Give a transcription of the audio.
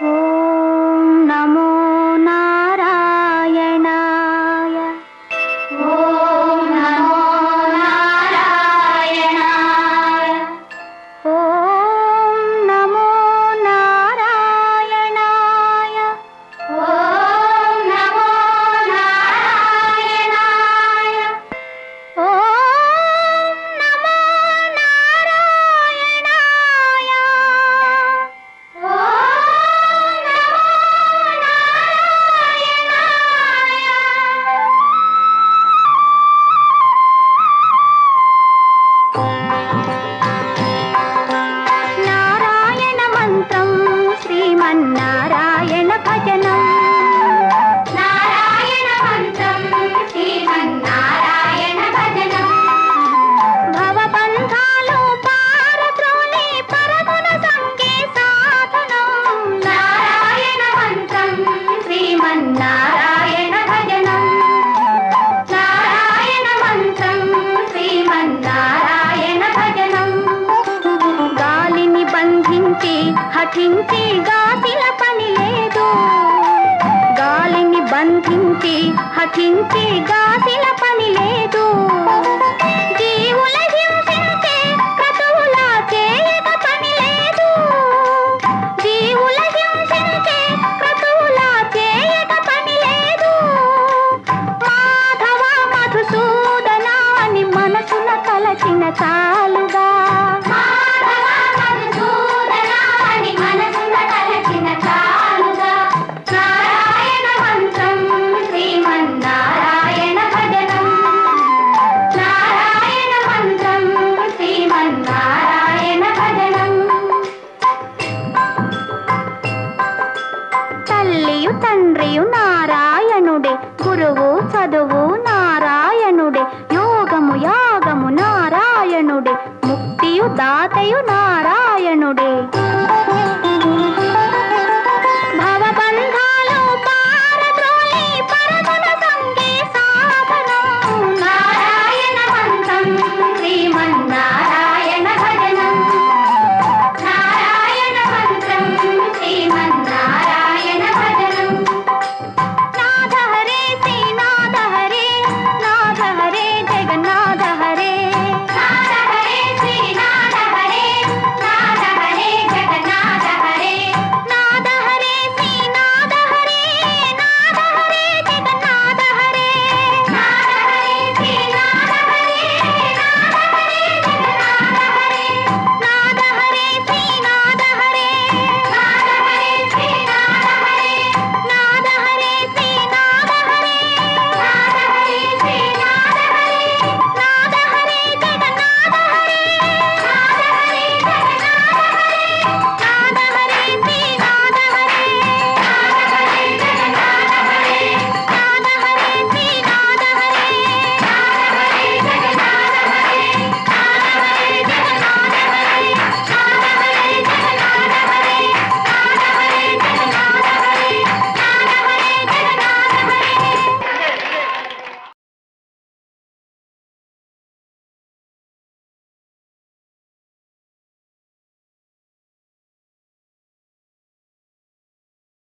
Oh. హఠించి గాతిల పని లేదు. గాలిని బంధించి హఠించి గాతిల పని లేదు. గురువయు నారాయణుడే గురువు చదువు నారాయణుడే యోగము యాగము నారాయణుడే ముక్తియు దాతయు నారాయణుడే.